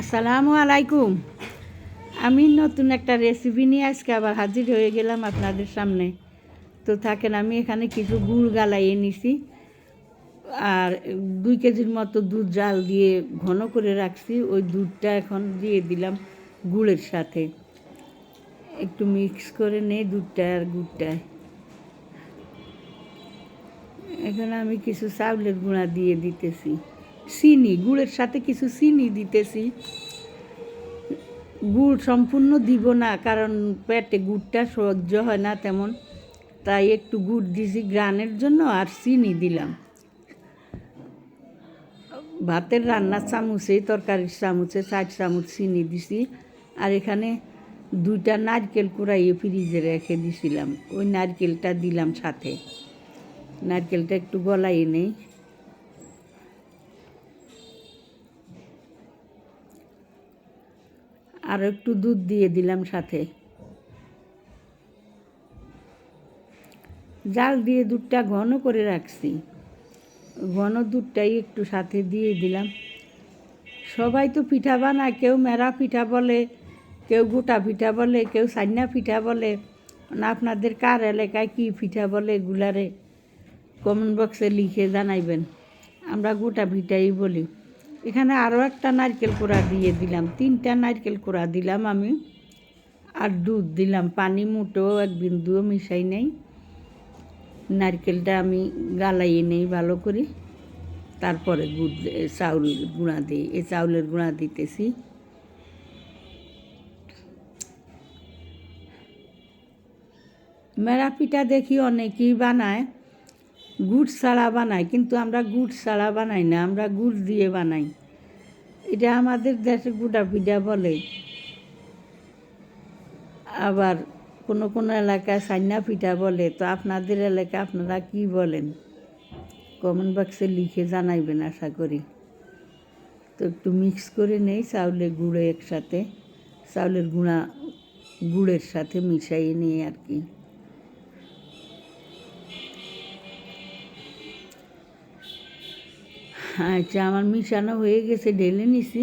আসসালামু আলাইকুম। আমি নতুন একটা রেসিপি নিয়ে আজকে আবার হাজির হয়ে গেলাম আপনাদের সামনে। তো থাকেন, আমি এখানে কিছু গুড় গালাইয়ে নিছি। আর দুই কেজির মতো দুধ জাল দিয়ে ঘন করে রাখছি। ওই দুধটা এখন দিয়ে দিলাম গুড়ের সাথে। একটু মিক্স করে নেই দুধটা আর গুড়টায় এখানে আমি কিছু চাউলের গুঁড়া দিয়ে দিতেছি। চিনি, গুড়ের সাথে কিছু চিনি দিতেছি। গুড় সম্পূর্ণ দিব না, কারণ পেটে গুড়টা সহ্য হয় না তেমন। তাই একটু গুড় দিছি গ্রানের জন্য আর চিনি দিলাম। ভাতের রান্নার চামচে, তরকারির চামচে চার চামচ চিনি দিছি। আর এখানে দুইটা নারকেল কুড়াইয়ে ফ্রিজে রেখে দিছিলাম। ওই নারকেলটা দিলাম সাথে। নারকেলটা একটু গলায় নেই। আর একটু দুধ দিয়ে দিলাম সাথে। জাল দিয়ে দুধটা ঘন করে রাখছি। ঘন দুধটাই একটু সাথে দিয়ে দিলাম। সবাই তো পিঠা বানায়, কেউ মেরা পিঠা বলে, কেউ গোটা পিঠা বলে, কেউ সান্না পিঠা বলে। না, আপনাদের কার এলাকায় কী পিঠা বলে এগুলারে কমেন্ট বক্সে লিখে জানাইবেন। আমরা গোটা পিঠাই বলি। এখানে আরও একটা নারকেল কোড়া দিয়ে দিলাম। তিনটা নারকেল কোড়া দিলাম আমি, আর দুধ দিলাম। পানি মুটো এক বিন্দুও মিশাই নেই। নারকেলটা আমি গালাইয়ে নেই ভালো করে। তারপরে গুড় চাউল গুঁড়া দিই, এই চাউলের গুঁড়া দিতেছি। মেরা পিঠা দেখি অনেকেই বানায়। গুড় ছাড়া বানাই, কিন্তু আমরা গুড় ছাড়া বানাই না, আমরা গুড় দিয়ে বানাই। এটা আমাদের দেশে গুড়া পিঠা বলে। আবার কোনো কোনো এলাকায় সান্না পিঠা বলে, তো আপনাদের এলাকায় আপনারা কি বলেন? কমেন্ট বক্সে লিখে জানাইবেন, আশা করি। তো একটু মিক্স করে নেই, চাউলের গুঁড়ো একসাথে, চাউলের গুঁড়া, গুড়ের সাথে মিশাইয়ে নিয়ে আর কি। আচ্ছা আমার মিশানো হয়ে গেছে, ঢেলে নিছি।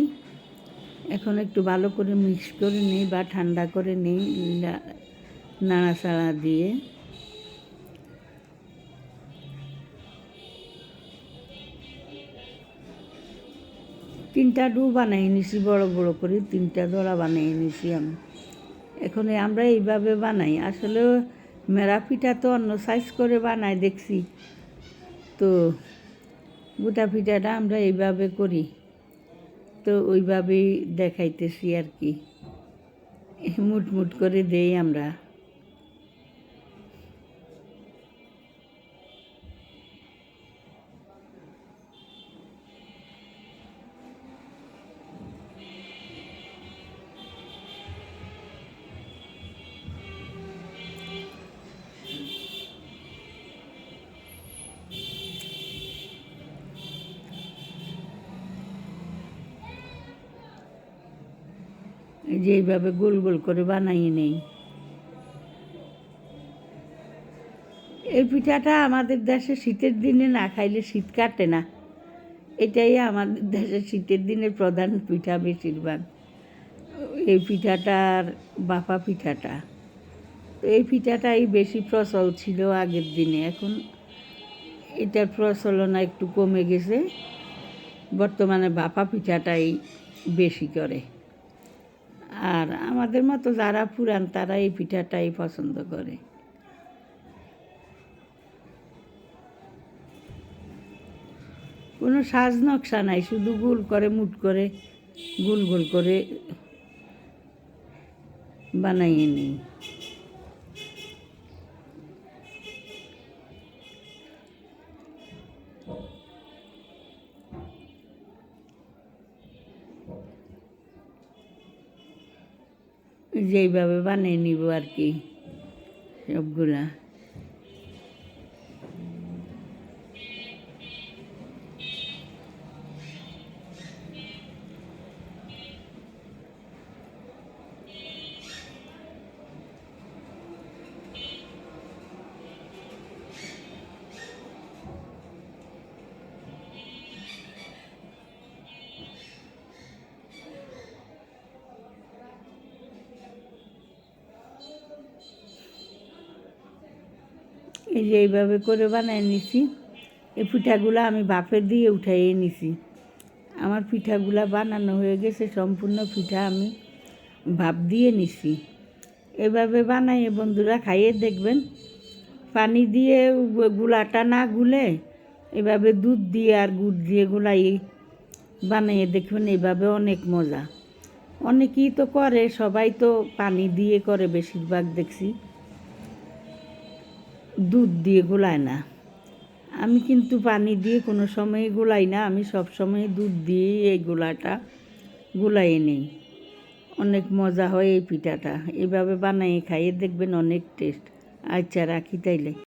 এখন একটু ভালো করে মিক্স করে নিই বা ঠান্ডা করে নিই নাড়াচাড়া দিয়ে। তিনটা ডু বানিয়ে নিছি, বড় বড় করে তিনটা দড়া বানিয়ে নিছি আমি। এখন আমরা এইভাবে বানাই। আসলে মেরা পিঠা তো অন্য সাইজ করে বানাই, দেখছি। তো গোটা ফিটাটা আমরা এইভাবে করি। তো ওইভাবেই দেখাইতেছি আর কি। মুট মুট করে দেই আমরা। যে এইভাবে গোল গোল করে বানাইয়ে নেই। এই পিঠাটা আমাদের দেশে শীতের দিনে না খাইলে শীত কাটে না। এটাই আমাদের দেশে শীতের দিনের প্রধান পিঠা বেশিরভাগ। এই পিঠাটার বাপা পিঠাটা। এই পিঠাটাই বেশি প্রচল ছিল আগের দিনে। এখন এটার প্রচলন একটু কমে গেছে। বর্তমানে বাপা পিঠাটাই বেশি করে। আর আমাদের মতো যারা পুরান, তারা এই পিঠাটাই পছন্দ করে। কোনো সাজ নকশা নাই, শুধু গোল করে, মুট করে, গোল গোল করে বানাইয়ে নিই। যেইভাবে বানিয়ে নিব আর কি সবগুলা। এই যে এইভাবে করে বানাই নিছি। এই পিঠাগুলো আমি বাপে দিয়ে উঠাইয়ে নিছি। আমার পিঠাগুলা বানানো হয়ে গেছে, সম্পূর্ণ পিঠা আমি ভাপ দিয়ে নিছি। এভাবে বানাইয়ে বন্ধুরা খাইয়ে দেখবেন। পানি দিয়ে গুলাটা না গুলে এভাবে দুধ দিয়ে আর গুড় দিয়ে গুলাই বানিয়ে দেখবেন, এভাবে অনেক মজা। অনেকেই তো করে, সবাই তো পানি দিয়ে করে বেশিরভাগ দেখছি। দুধ দিয়ে গোলায় না। আমি কিন্তু পানি দিয়ে কোনো সময় গোলাই না, আমি সব সময় দুধ দিয়ে এই গোলাটা গোলাইয়ে নেই। অনেক মজা হয় এই পিঠাটা। এভাবে বানাই খাইয়ে দেখবেন অনেক টেস্ট আচ্ছা রাখি তাইলে।